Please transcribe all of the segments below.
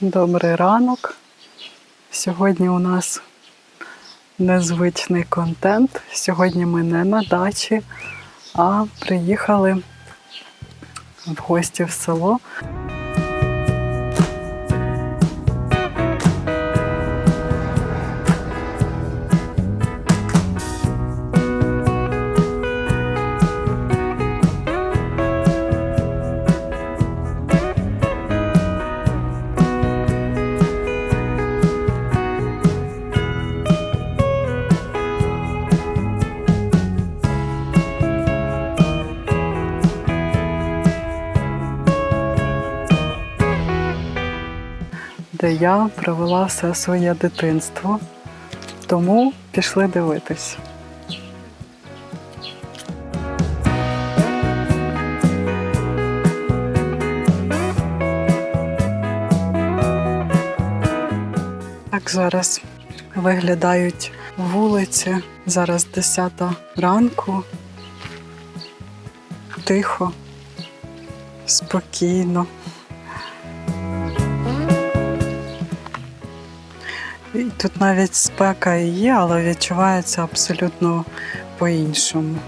Добрий ранок. Сьогодні у нас незвичний контент. Сьогодні ми не на дачі, а приїхали в гості в село. Де я провела все своє дитинство. Тому пішли дивитись. Так зараз виглядають вулиці. Зараз 10 ранку. Тихо, спокійно. Тут навіть спека і є, але відчувається абсолютно по-іншому.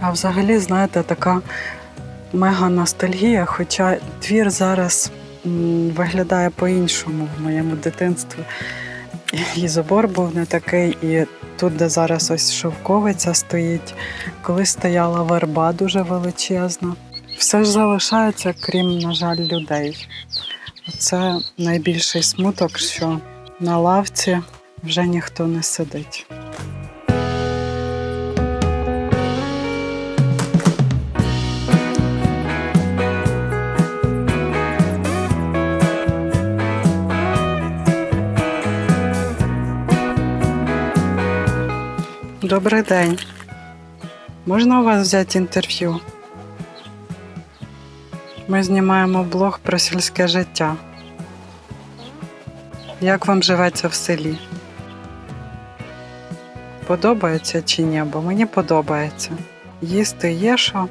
А взагалі, знаєте, така мега ностальгія, хоча двір зараз виглядає по-іншому в моєму дитинстві. І забор був не такий, і тут, де зараз ось шовковиця стоїть, колись стояла верба дуже величезна. Все ж залишається, крім, на жаль, людей. Це найбільший смуток, що на лавці вже ніхто не сидить. Добрий день. Можна у вас взяти інтерв'ю? Ми знімаємо блог про сільське життя. Як вам живеться в селі? Подобається чи ні? Бо мені подобається. Їсти є що,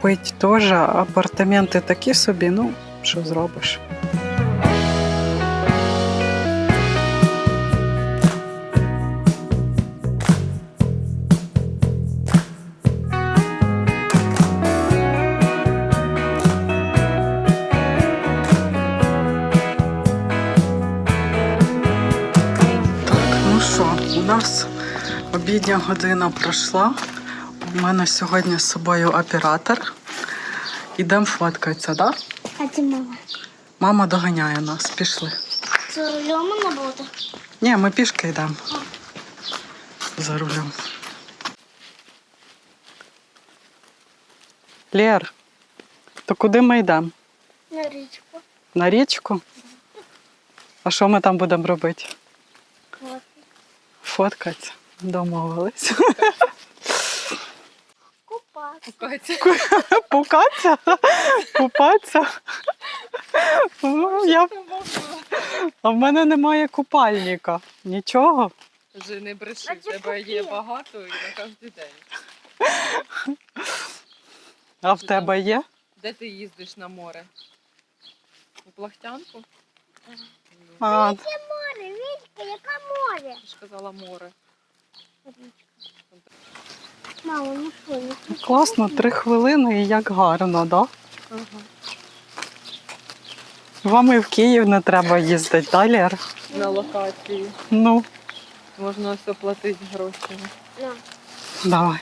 пить теж, апартаменти такі собі, ну, що зробиш. Нас обідня година пройшла. У мене сьогодні з собою оператор. Ідемо фоткатися, так? Да? А ти мама? Мама доганяє нас, пішли. За рулем вона буде? Ні, ми пішки йдемо. За рулем. Лєр, то куди ми йдемо? На річку. На річку? А що ми там будемо робити? От. Фоткатися. Домовились. Купатися. Пукатися? Купатися? Ну, Я... А в мене немає купальника. Нічого. Вже не бреши, в тебе є багато і на кожен день. А в тебе є? Де ти їздиш на море? У Плахтянку? А, Море, Вітька, яке море? Ти ж казала море. Мама, ну що, не класно, три хвилини і як гарно, да? Ага. Вам і в Київ не треба їздити, да, Лєр? На локації. Ну, Можна все платити гроші. На. давай.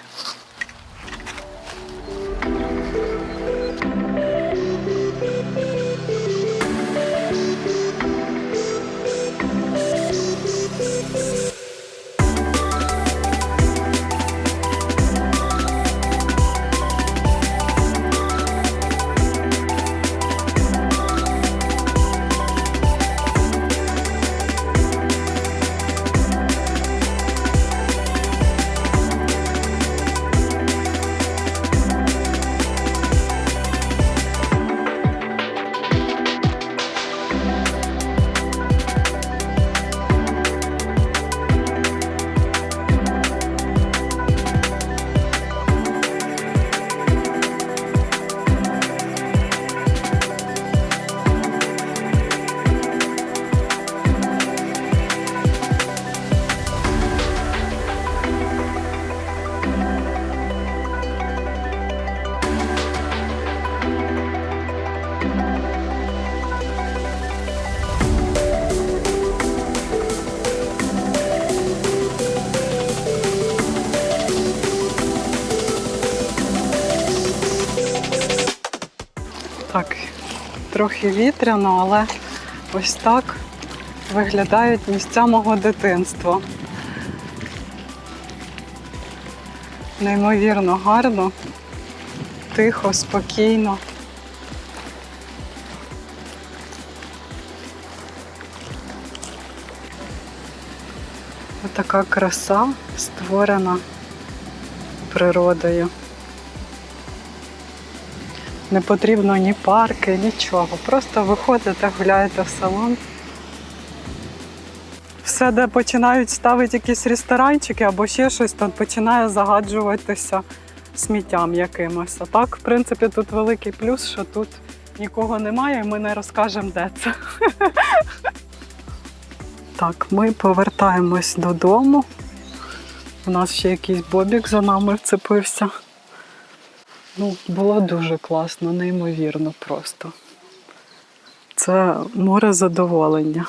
Так, трохи вітряно, але ось так виглядають місця мого дитинства. Неймовірно гарно, тихо, спокійно. Отака краса створена природою. Не потрібно ні парки, нічого. Просто виходите, гуляєте в салон. Все, де починають ставити якісь ресторанчики або ще щось, то починає загаджуватися сміттям якимось. А так, в принципі, тут великий плюс, що тут нікого немає, і ми не розкажемо, де це. Так, ми повертаємось додому. У нас ще якийсь бобік за нами вцепився. Ну, було дуже класно, неймовірно просто. Це море задоволення.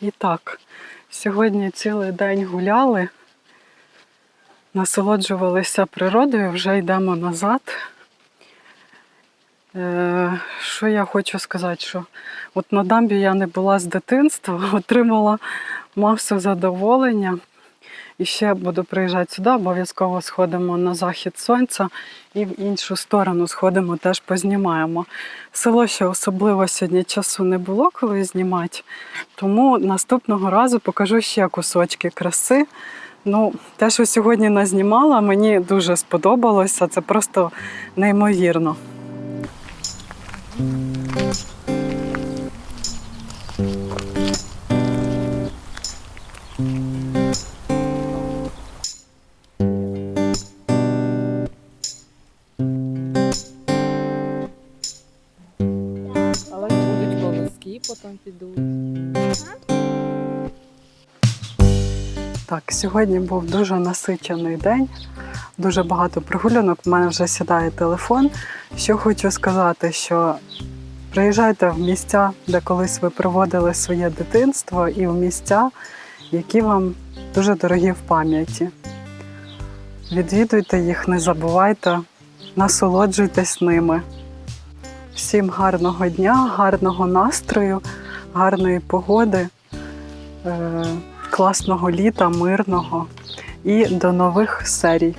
І так, сьогодні цілий день гуляли, насолоджувалися природою, вже йдемо назад. Е, що я хочу сказати, що от на дамбі я не була з дитинства, отримала масу задоволення. І ще буду приїжджати сюди, обов'язково сходимо на захід сонця і в іншу сторону сходимо, теж познімаємо. Село ще особливо сьогодні часу не було, коли знімати, тому наступного разу покажу ще кусочки краси. Ну, те, що сьогодні назнімала, мені дуже сподобалося. Це просто неймовірно. Колоски, потім підуть. Так, сьогодні був дуже насичений день, дуже багато прогулянок. У мене вже сідає телефон. Що хочу сказати, що приїжджайте в місця, де колись ви проводили своє дитинство, і в місця, які вам дуже дорогі в пам'яті. Відвідуйте їх, не забувайте, насолоджуйтесь ними. Всім гарного дня, гарного настрою, гарної погоди. Е, класного літа, мирного і до нових серій.